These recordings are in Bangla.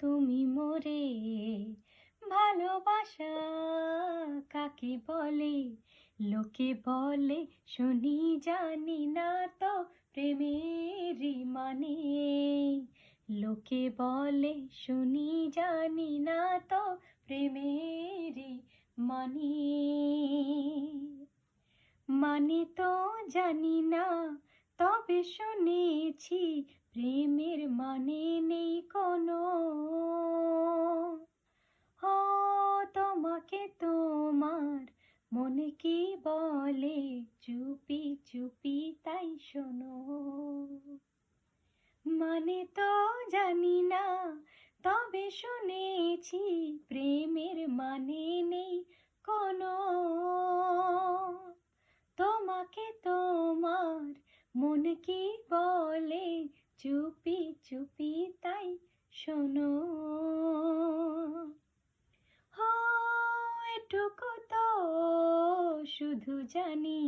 তুমি মোরে ভালোবাসা কাকে বলে? লোকে বলে, শুনি, জানি না তো প্রেমের মানে। লোকে বলে, শুনি, জানি না তো প্রেমের মানে। মানে তো জানি না, তবে শুনেছি প্রেমের মানে নেই কোনো। তোমাকে তোমার মনে কি বলে? চুপি চুপি, তাই শোনো। মানে তো জানি না, তবে শুনেছি প্রেমের মানে নেই কোনো। তোমাকে তোমার মন কি বলে? চুপি চুপি, তাই শোনো। হো এটুকু তো শুধু জানি।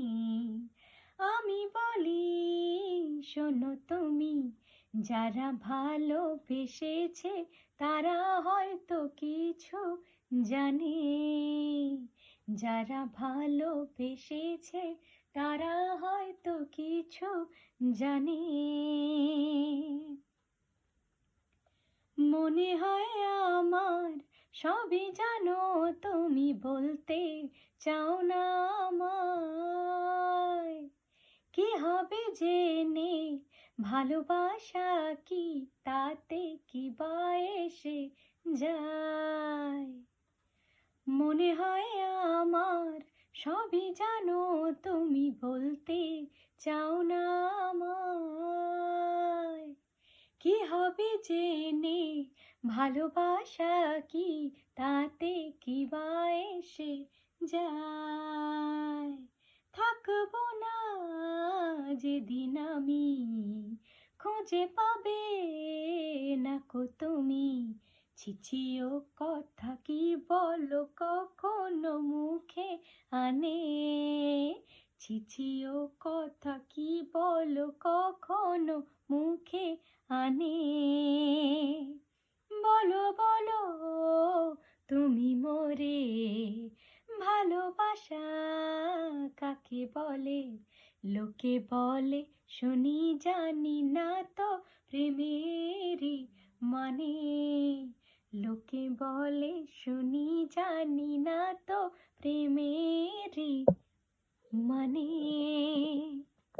আমি বলি, শোনো তুমি, যারা ভালোবেসেছে তারা হয়তো কিছু জানে। যারা ভালোবেসেছে তারা হয়তো কিছু জানে। মনে হয় আমার সবই জানো তুমি বলতে চাও না আমায়। কি হবে জেনে ভালোবাসা কি তাতে কি বা এসে যায়? মনে হয় আমার সবই জানো তুমি বলতে চাও না আমায়। কি হবে জেনে ভালোবাসা কি? তাতে কি বা এসে যায়? থাকব না যেদিন আমি খুঁজে পাবে না কো তুমি? ছিছিও কথা কি বলো কখনো মুখে আনে? ছিছিও কথা কি বলো কখনো মুখে আনে? বলো বলো, তুমি মোরে ভালোবাসা কাকে বলে? লোকে বলে, শুনি জানি না তো প্রেমেরই মানে। লোকে বলে, শুনি জানি না তো প্রেমেরই